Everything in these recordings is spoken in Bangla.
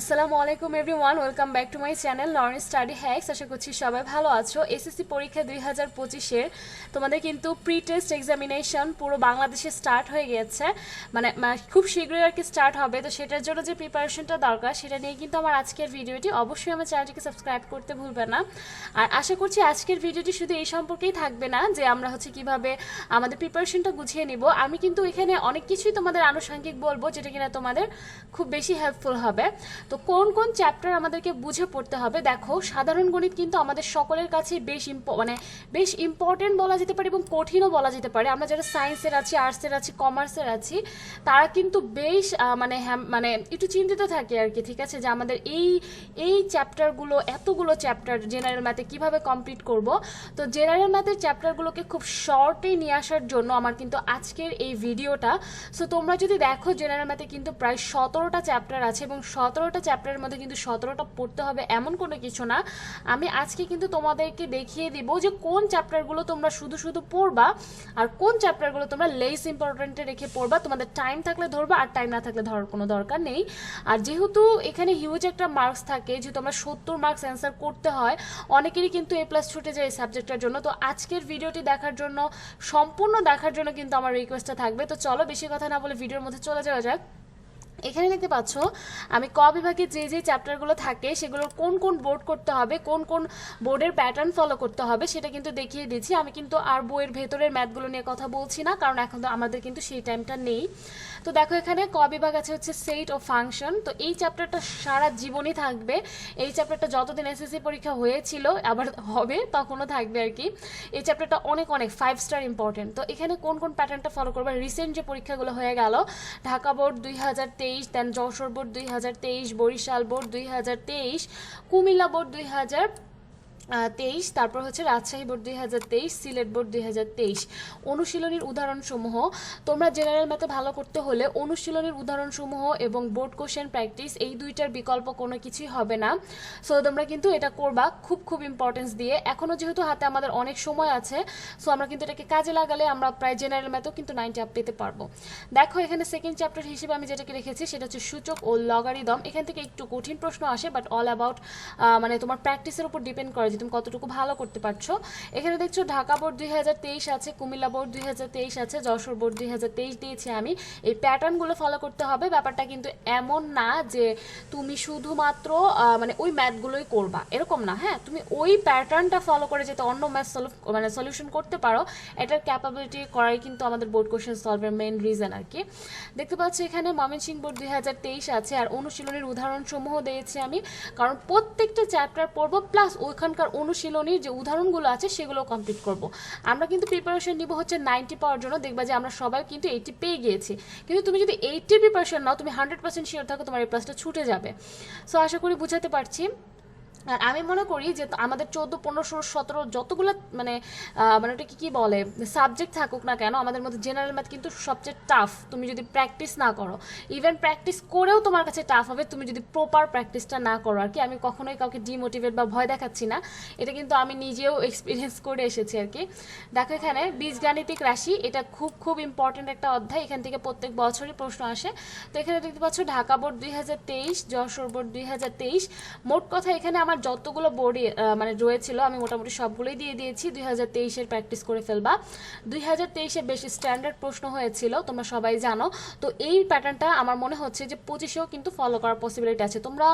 আসসালামু আলাইকুম everyone, welcome back to my channel Lawrence study hacks আশা করছি সবাই ভালো আছো। এসএসসি পরীক্ষা দুই হাজার পঁচিশের তোমাদের কিন্তু প্রি টেস্ট এক্সামিনেশন পুরো বাংলাদেশে স্টার্ট হয়ে মানে মানে খুব শীঘ্রই আর কি স্টার্ট হবে। তো সেটার জন্য যে প্রিপারেশনটা দরকার, সেটা নিয়ে কিন্তু আমার আজকের ভিডিওটি অবশ্যই আমার চ্যানেলটিকে সাবস্ক্রাইব করতে ভুলবে না। আর আশা করছি আজকের ভিডিওটি শুধু এই সম্পর্কেই থাকবে না, যে আমরা হচ্ছে কীভাবে আমাদের প্রিপারেশনটা গুছিয়ে নিব। আমি কিন্তু এখানে অনেক কিছুই তোমাদের আনুষঙ্গিক বলব, যেটা কিনা তোমাদের খুব বেশি হেল্পফুল হবে। তো কোন কোন চ্যাপ্টার আমাদেরকে বুঝে পড়তে হবে? দেখো, সাধারণ গণিত কিন্তু আমাদের সকলের কাছে বেশ ইম্প- মানে বেশ ইম্পর্টেন্ট বলা যেতে পারে এবং কঠিনও বলা যেতে পারে। আমরা যারা সায়েন্সের আছি আর্টসের আছি কমার্সের আছি, তারা কিন্তু বেশ মানে মানে একটু চিন্তিত থাকে আর কি, ঠিক আছে? যে আমাদের এই এই চ্যাপ্টারগুলো এতগুলো চ্যাপ্টার জেনারেল ম্যাথে কীভাবে কমপ্লিট করব? তো জেনারেল ম্যাথের চ্যাপ্টারগুলোকে খুব শর্টে নিয়ে আসার জন্য আমার কিন্তু আজকের এই ভিডিওটা সো তোমরা যদি দেখো জেনারেল ম্যাথে কিন্তু প্রায় সতেরোটা চ্যাপ্টার আছে এবং সতেরোটা চ্যাপ্টারের মধ্যে কিন্তু সতেরোটা পড়তে হবে এমন কোনো কিছু না। আমি আজকে কিন্তু তোমাদেরকে দেখিয়ে দিব যে কোন চ্যাপ্টারগুলো তোমরা শুধু শুধু পড়বা আর কোন চ্যাপ্টারগুলো তোমরা লেস ইম্পর্টেন্টে রেখে পড়বা। তোমাদের টাইম থাকলে ধরবা আর টাইম না থাকলে ধরার কোনো দরকার নেই। আর যেহেতু এখানে হিউজ একটা মার্কস থাকে যেহেতু আমরা সত্তর মার্কস অ্যান্সার করতে হয়, অনেকেরই কিন্তু এ প্লাস ছুটে যায় এই সাবজেক্টটার জন্য। তো আজকের ভিডিওটি দেখার জন্য, সম্পূর্ণ দেখার জন্য কিন্তু আমার রিকোয়েস্টটা থাকবে। তো চলো বেশি কথা না বলে ভিডিওর মধ্যে চলে যাওয়া যাক। এখানে দেখতে পাচ্ছ, আমি ক বিভাগে যে যে চ্যাপ্টারগুলো থাকে, সেগুলোর কোন কোন বোর্ড করতে হবে, কোন কোন বোর্ডের প্যাটার্ন ফলো করতে হবে, সেটা কিন্তু দেখিয়ে দিচ্ছি। আমি কিন্তু আর বইয়ের ভেতরের ম্যাথগুলো নিয়ে কথা বলছি না, কারণ এখন তো আমাদের কিন্তু সেই টাইমটা নেই। তো দেখো এখানে ক বিভাগ আছে হচ্ছে সেট ও ফাংশন তো এই চ্যাপ্টারটা সারা জীবনই থাকবে। এই চ্যাপ্টারটা যতদিন এসএসসি পরীক্ষা হয়েছিল, আবার হবে, তখনও থাকবে আর কি। এই চ্যাপ্টারটা অনেক অনেক ফাইভ স্টার ইম্পর্টেন্ট তো এখানে কোন কোন প্যাটার্নটা ফলো করবে? রিসেন্ট যে পরীক্ষাগুলো হয়ে গেল, ঢাকা বোর্ড দুই হাজার তেইশ দেন যশোর বোর্ড দুই হাজার তেইশ, বরিশাল বোর্ড দুই হাজার তেইশ, কুমিল্লা বোর্ড দুই হাজার তেইশ, তারপর হচ্ছে রাজশাহী বোর্ড দুই হাজার তেইশ, সিলেট বোর্ড দুই হাজার তেইশ। অনুশীলনীর উদাহরণসমূহ, তোমরা জেনারেল ম্যাথে ভালো করতে হলে অনুশীলনীর উদাহরণসমূহ এবং বোর্ড কোশ্চেন প্র্যাকটিস, এই দুইটার বিকল্প কোনো কিছুই হবে না। সো, তোমরা কিন্তু এটা করবা খুব খুব ইম্পর্টেন্স দিয়ে। এখনও যেহেতু হাতে আমাদের অনেক সময় আছে, সো আমরা কিন্তু এটাকে কাজে লাগালে আমরা প্রায় জেনারেল ম্যাথেও কিন্তু নাইনটি আপ পেতে পারব। দেখো, এখানে সেকেন্ড চ্যাপ্টার হিসেবে আমি যেটাকে রেখেছি, সেটা হচ্ছে সূচক ও লগারিদম এখান থেকে একটু কঠিন প্রশ্ন আসে বাট অল অ্যাবাউট মানে তোমার প্র্যাকটিসের উপর ডিপেন্ড করে যে তুমি কতটুকু ভালো করতে পারছ। এখানে দেখছ ঢাকা বোর্ড দুই হাজার তেইশ আছে, কুমিল্লা বোর্ড দুই হাজার তেইশ আছে, যশোর বোর্ড দুই হাজার তেইশ দিয়েছি আমি। এই প্যাটার্নগুলো ফলো করতে হবে, ব্যাপারটা কিন্তু এমন না যে তুমি শুধুমাত্র মানে ওই ম্যাথগুলোই করবা, এরকম না হ্যাঁ? তুমি ওই প্যাটার্নটা ফলো করে যেতে অন্য ম্যাথ সলভ মানে সলিউশন করতে পারো, এটার ক্যাপাবিলিটি করাই কিন্তু আমাদের বোর্ড কোশ্চেন সলভের মেন রিজন আর কি। দেখতে পাচ্ছি এখানে ময়মনসিংহ বোর্ড দুই হাজার তেইশ আছে, আর অনুশীলনের উদাহরণসমূহ দিয়েছি আমি, কারণ প্রত্যেকটা চ্যাপ্টার পড়ব প্লাস ওইখানকার অনুশীলনীর যে উদাহরণগুলো আছে সেগুলো কমপ্লিট করব। আমরা কিন্তু প্রিপারেশন নিব হচ্ছে নাইনটি পাওয়ার জন্য, দেখবা যে আমরা সবাই কিন্তু এইটি পেয়ে গিয়েছি। কিন্তু তুমি যদি এইটি প্রিপারেশন নাও, তুমি হান্ড্রেড পার্সেন্ট শিওর থাকো তোমার এই প্লাসটা ছুটে যাবে। সো আশা করি বুঝাতে পারছি। আর আমি মনে করি যে আমাদের চোদ্দ, পনেরো, ষোলো, সতেরো যতগুলো মানে মানে ওটা কি বলে সাবজেক্ট থাকুক না কেন, আমাদের মধ্যে জেনারেল ম্যাথ কিন্তু সবচেয়ে টাফ তুমি যদি প্র্যাকটিস না করো ইভেন প্র্যাকটিস করেও তোমার কাছে টাফ হবে, তুমি যদি প্রপার প্র্যাকটিসটা না করো, আর কি? আমি কখনোই কাউকে ডিমোটিভেট বা ভয় দেখাচ্ছি না। এটা কিন্তু আমি নিজেও এক্সপিরিয়েন্স করে এসেছি, আর কি? দেখো এখানে, বীজগাণিতিক রাশি, এটা খুব খুব ইম্পর্টেন্ট একটা অধ্যায়। এখান থেকে প্রত্যেক বছরই প্রশ্ন আসে। তো এখানে দেখতে পাচ্ছ, ঢাকা বোর্ড দুই হাজার তেইশ, যশোর বোর্ড দুই হাজার তেইশ। মোট কথা এখানে আমার যতগুলো বোর্ডে মানে রয়েছিল, আমি মোটামুটি সবগুলোই দিয়ে দিয়েছি। দুই হাজার তেইশের প্র্যাকটিস করে ফেলবা। দুই হাজার তেইশে বেশি স্ট্যান্ডার্ড প্রশ্ন হয়েছিল, তোমরা সবাই জানো। তো এই প্যাটার্নটা আমার মনে হচ্ছে যে পঁচিশেও কিন্তু ফলো করার পসিবিলিটি আছে। তোমরা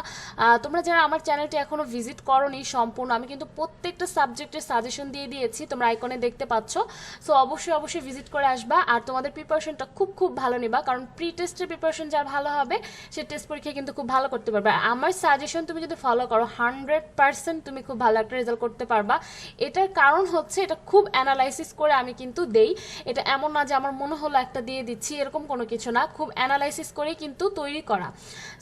তোমরা যারা আমার চ্যানেলটি এখনও ভিজিট করনি সম্পূর্ণ, আমি কিন্তু প্রত্যেকটা সাবজেক্টের সাজেশন দিয়ে দিয়েছি, তোমরা আইকনে দেখতে পাচ্ছ। সো অবশ্যই অবশ্যই ভিজিট করে আসবা। আর তোমাদের প্রিপারেশনটা খুব খুব ভালো নিবা, কারণ প্রি টেস্টের প্রিপারেশন যার ভালো হবে, সে টেস্ট পরীক্ষায় কিন্তু খুব ভালো করতে পারবে। আমার সাজেশন তুমি যদি ফলো করো হান্ড্রেড পার্সেন্ট তুমি খুব ভালো একটা রেজাল্ট করতে পারবা। এটার কারণ হচ্ছে, এটা খুব অ্যানালাইসিস করে আমি কিন্তু দেই। এটা এমন না যে আমার মনে হলো একটা দিয়ে দিচ্ছি, এরকম কোনো কিছু না। খুব অ্যানালাইসিস করেই কিন্তু তৈরি করা।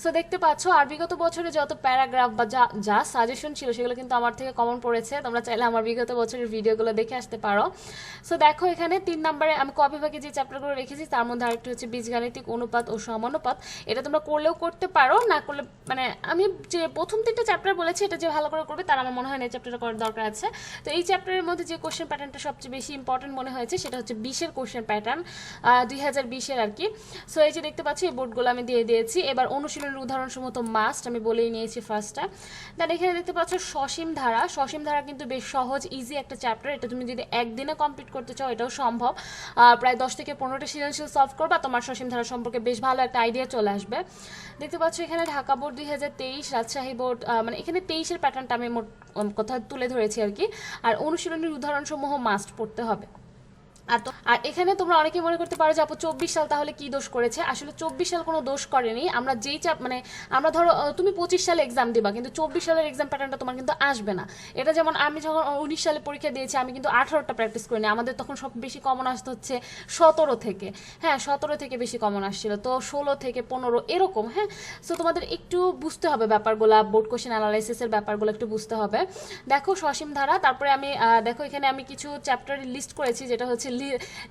সো দেখতে পাচ্ছ, আর বিগত বছরে যত প্যারাগ্রাফ বা যা যা সাজেশন ছিল, সেগুলো কিন্তু আমার থেকে কমন পড়েছে। তোমরা চাইলে আমার বিগত বছরের ভিডিওগুলো দেখে আসতে পারো। সো দেখো এখানে তিন নম্বরে আমি ক বিভাগে যে চ্যাপ্টারগুলো রেখেছি, তার মধ্যে আরেকটি হচ্ছে বীজগাণিতিক অনুপাত ও সমানুপাত। এটা তোমরা করলেও করতে পারো, না করলে মানে আমি যে প্রথম তিনটা চ্যাপ্টার বলেছি, এটা যে ভালো করে করবে, তার আমার মনে হয় না এই চ্যাপ্টারটা করার দরকার আছে। তো এই চ্যাপ্টারের মধ্যে যে কোশ্চেন প্যাটার্নটা সবচেয়ে বেশি ইম্পর্টেন্ট মনে হয়েছে, সেটা হচ্ছে বিশের কোশ্চেন প্যাটার্ন দুই হাজার বিশের আর কি। সো এই যে দেখতে পাচ্ছি, এই বোর্ডগুলো আমি দিয়ে দিয়েছি। এবার অনুশীলনের উদাহরণসমূহ তো মাস্ট আমি বলেই নিয়েছি ফার্স্টটা দেন এখানে দেখতে পাচ্ছ, সসীম ধারা। সসীম ধারা কিন্তু বেশ সহজ ইজি একটা চ্যাপ্টার এটা তুমি যদি একদিনে কমপ্লিট করতে চাও, এটাও সম্ভব। প্রায় দশ থেকে পনেরোটা সৃজনশীল সলভ করবা, তোমার সসীম ধারা সম্পর্কে বেশ ভালো একটা আইডিয়া চলে আসবে। দেখতে পাচ্ছ, এখানে ঢাকা বোর্ড দুই হাজার তেইশ, রাজশাহী বোর্ড মানে এখানে তেইশের প্যাটার্নটা আমি মোট কথা তুলে ধরেছি আর কি। আর অনুশীলনের উদাহরণসমূহ মাস্ট পড়তে হবে। আর আর এখানে তোমরা অনেকে মনে করতে পারো যে, আপু, চব্বিশ সাল তাহলে কি দোষ করেছে? আসলে চব্বিশ সাল কোনো দোষ করেনি। আমরা যেই চাপ মানে আমরা ধরো তুমি পঁচিশ সালে এক্সাম দিবা, কিন্তু চব্বিশ সালের এক্সাম প্যাটার্নটা তোমার কিন্তু আসবে না। এটা যেমন আমি যখন উনিশ সালে পরীক্ষা দিয়েছি, আমি কিন্তু আঠারোটা প্র্যাকটিস করিনি। আমাদের তখন সব বেশি কমন আসতে হচ্ছে সতেরো থেকে। হ্যাঁ সতেরো থেকে বেশি কমন আসছিল। তো ষোলো থেকে পনেরো এরকম হ্যাঁ? সো তোমাদের একটু বুঝতে হবে ব্যাপারগুলো বোর্ড কোশ্চেন অ্যানালাইসিসের ব্যাপারগুলো একটু বুঝতে হবে। দেখো, সসীম ধারা, তারপরে আমি দেখো, এখানে আমি কিছু চ্যাপ্টার লিস্ট করেছি, যেটা হচ্ছে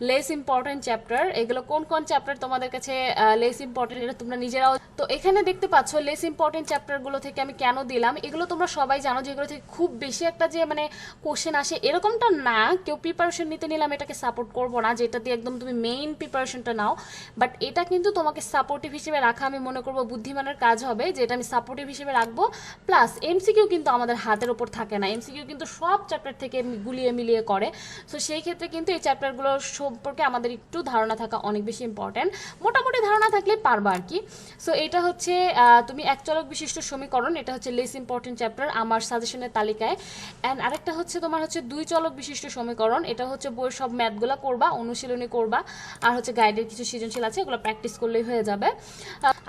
লেস ইম্পর্টেন্ট চ্যাপ্টার এগুলো কোন কোন চ্যাপ্টার তোমাদের কাছে লেস ইম্পর্টেন্ট এটা তোমরা নিজেরাও তো এখানে দেখতে পাচ্ছ লেস ইম্পর্টেন্ট চ্যাপ্টারগুলো থেকে আমি কেন দিলাম? এগুলো তোমরা সবাই জানো যে এগুলো থেকে খুব বেশি একটা যে মানে কোশ্চেন আসে। এরকমটা না, কেউ প্রিপারেশন নিতে নিলাম এটাকে সাপোর্ট করব না, যেটা দিয়ে একদম তুমি মেইন প্রিপারেশনটা নাও। বাট এটা কিন্তু তোমাকে সাপোর্টিভ হিসেবে রাখা আমি মনে করব বুদ্ধিমানের কাজ হবে যে এটা আমি সাপোর্টিভ হিসেবে রাখব। প্লাস এমসিকিউ কিন্তু আমাদের হাতের ওপর থাকে না। এমসিকিউ কিন্তু সব চ্যাপ্টার থেকে গুলিয়ে মিলিয়ে করে। সো সেই ক্ষেত্রে কিন্তু এই চ্যাপ্টারগুলো সম্পর্কে আমাদের একটু ধারণা থাকা অনেক বেশি ইম্পর্টেন্ট মোটামুটি ধারণা থাকলে পারবা আর কি। সো এটা হচ্ছে তুমি এক চলক বিশিষ্ট সমীকরণ, এটা হচ্ছে লেস ইম্পর্টেন্ট চ্যাপ্টার আমার সাজেশনের তালিকায়। অ্যান্ড আরেকটা হচ্ছে তোমার হচ্ছে দুই চলক বিশিষ্ট সমীকরণ, এটা হচ্ছে বইয়ের সব ম্যাথগুলো করবা, অনুশীলনী করবা, আর হচ্ছে গাইডের কিছু সৃজনশীল আছে, এগুলো প্র্যাকটিস করলেই হয়ে যাবে।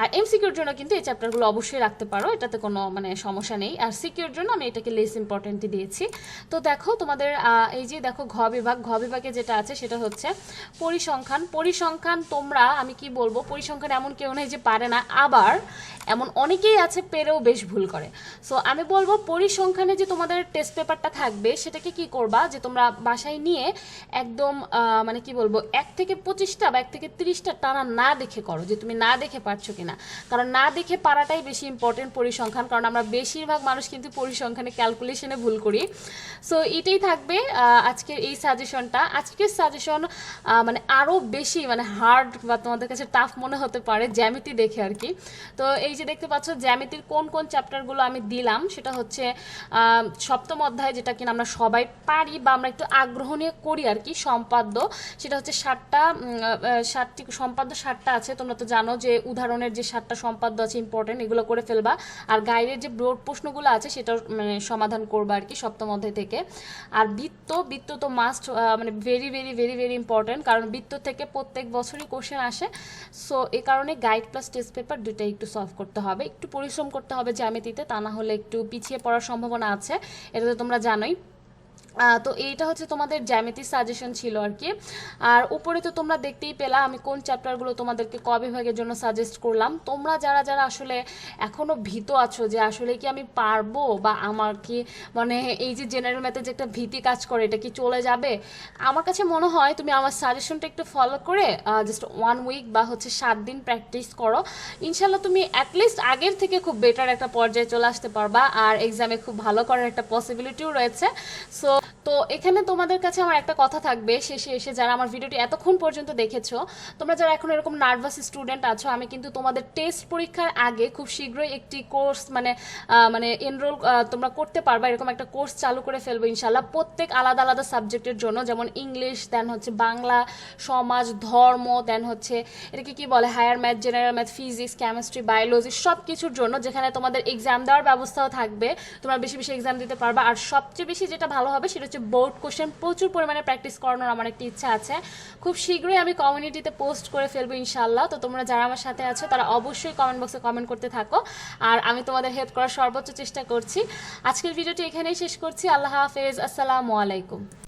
আর এমসিকিউর জন্য কিন্তু এই চ্যাপ্টারগুলো অবশ্যই রাখতে পারো, এটাতে কোনো মানে সমস্যা নেই। আর সিকিউর জন্য আমি এটাকে লেস ইম্পর্টেন্টই দিয়েছি। তো দেখো তোমাদের এই যে দেখো ঘ বিভাগ, ঘ বিভাগে যেটা আছে সেটা হচ্ছে পরিসংখ্যান। পরিসংখ্যান তোমরা, আমি কি বলব, পরিসংখ্যান এমন কেউ নেই যে পারে না। আবার এমন অনেকেই আছে পেরেও বেশ ভুল করে। সো আমি বলব পরিসংখ্যানে যে তোমাদের টেস্ট পেপারটা থাকবে, সেটাকে কি করবা যে তোমরা বাসায় নিয়ে একদম মানে কি বলব, এক থেকে পঁচিশটা বা এক থেকে তিরিশটা টানা না দেখে করো, যে তুমি না দেখে পারছ কিনা। কারণ না দেখে পারাটাই বেশি ইম্পর্টেন্ট পরিসংখ্যান, কারণ আমরা বেশিরভাগ মানুষ কিন্তু পরিসংখ্যানে ক্যালকুলেশনে ভুল করি। সো এটাই থাকবে আজকের এই সাজেশনটা আজকের সাজেশন মানে আরও বেশি মানে হার্ড বা তোমাদের কাছে টাফ মনে হতে পারে, জ্যামিতি দেখে আর কি। তো, এই যে দেখতে পাচ্ছ, জ্যামিতির কোন কোন চ্যাপ্টারগুলো আমি দিলাম, সেটা হচ্ছে সপ্তম অধ্যায়, যেটা কিনা আমরা সবাই পারি বা আমরা একটু আগ্রহ নিয়ে করি আর কি, সম্পাদ্য। সেটা হচ্ছে ষাটটা ষাটটি সম্পাদ্য ষাটটা আছে, তোমরা তো জানো যে উদাহরণের যে ষাটটা সম্পাদ্য আছে ইম্পর্টেন্ট এগুলো করে ফেলবা। আর গাইডের যে বোর্ড প্রশ্নগুলো আছে সেটা মানে সমাধান করবা আর কি সপ্তম অধ্যায় থেকে। আর বৃত্ত বৃত্ত তো মাস্ট মানে very very very very important কারণ বৃত্ত থেকে প্রত্যেক বছরই কোশ্চেন আসে। সো এ কারণে গাইড প্লাস টেস্ট পেপার দুটাই একটু সলভ করতে হবে। একটু পরিশ্রম করতে হবে জ্যামিতিতে, তা না হলে একটু পিছিয়ে পড়ার সম্ভাবনা আছে। এটা তো তোমরা জানোই। তো এইটা হচ্ছে তোমাদের জ্যামিতি সাজেশন ছিল আর কি। আর উপরে তো তোমরা দেখতেই পেলা, আমি কোন চ্যাপ্টারগুলো তোমাদেরকে ক বিভাগের জন্য সাজেস্ট করলাম। তোমরা যারা যারা আসলে এখনও ভীত আছো যে আসলে কি আমি পারব বা আমার কি মানে এই যে জেনারেল ম্যাথে যে একটা ভীতি কাজ করে, এটা কি চলে যাবে? আমার কাছে মনে হয় তুমি আমার সাজেশনটা একটু ফলো করে জাস্ট ওয়ান উইক বা হচ্ছে সাত দিন প্র্যাকটিস করো। ইনশাল্লাহ তুমি অ্যাটলিস্ট আগের থেকে খুব বেটার একটা পর্যায়ে চলে আসতে পারবা, আর এক্সামে খুব ভালো করার একটা পসিবিলিটিও রয়েছে। সো তো এখানে তোমাদের কাছে আমার একটা কথা থাকবে, শেষে এসে যারা আমার ভিডিওটি এতক্ষণ পর্যন্ত দেখেছ, তোমরা যারা এখন এরকম নার্ভাস স্টুডেন্ট আছো, আমি কিন্তু তোমাদের টেস্ট পরীক্ষার আগে খুব শীঘ্রই একটি কোর্স মানে মানে এনরোল তোমরা করতে পারবা, এরকম একটা কোর্স চালু করে ফেলব ইনশাল্লাহ প্রত্যেক আলাদা আলাদা সাবজেক্টের জন্য, যেমন ইংলিশ দেন হচ্ছে বাংলা, সমাজ, ধর্ম দেন হচ্ছে এটাকে কি বলে higher math general math physics chemistry biology সব কিছুর জন্য যেখানে তোমাদের এক্সাম দেওয়ার ব্যবস্থাও থাকবে, তোমরা বেশি বেশি এক্সাম দিতে পারবা। আর সবচেয়ে বেশি যেটা ভালো হবে সেটা হচ্ছে বোর্ড কোশ্চেন প্রচুর পরিমাণে প্র্যাকটিস করানোর আমার একটা ইচ্ছা আছে। খুব শীঘ্রই আমি কমিউনিটিতে পোস্ট করে ফেলব ইনশাল্লাহ তো তোমরা যারা আমার সাথে আছো, তারা অবশ্যই কমেন্ট বক্সে কমেন্ট করতে থাকো। আর আমি তোমাদের হেল্প করার সর্বোচ্চ চেষ্টা করছি। আজকের ভিডিওটি এখানেই শেষ করছি। আল্লাহ হাফেজ। আসসালামু আলাইকুম।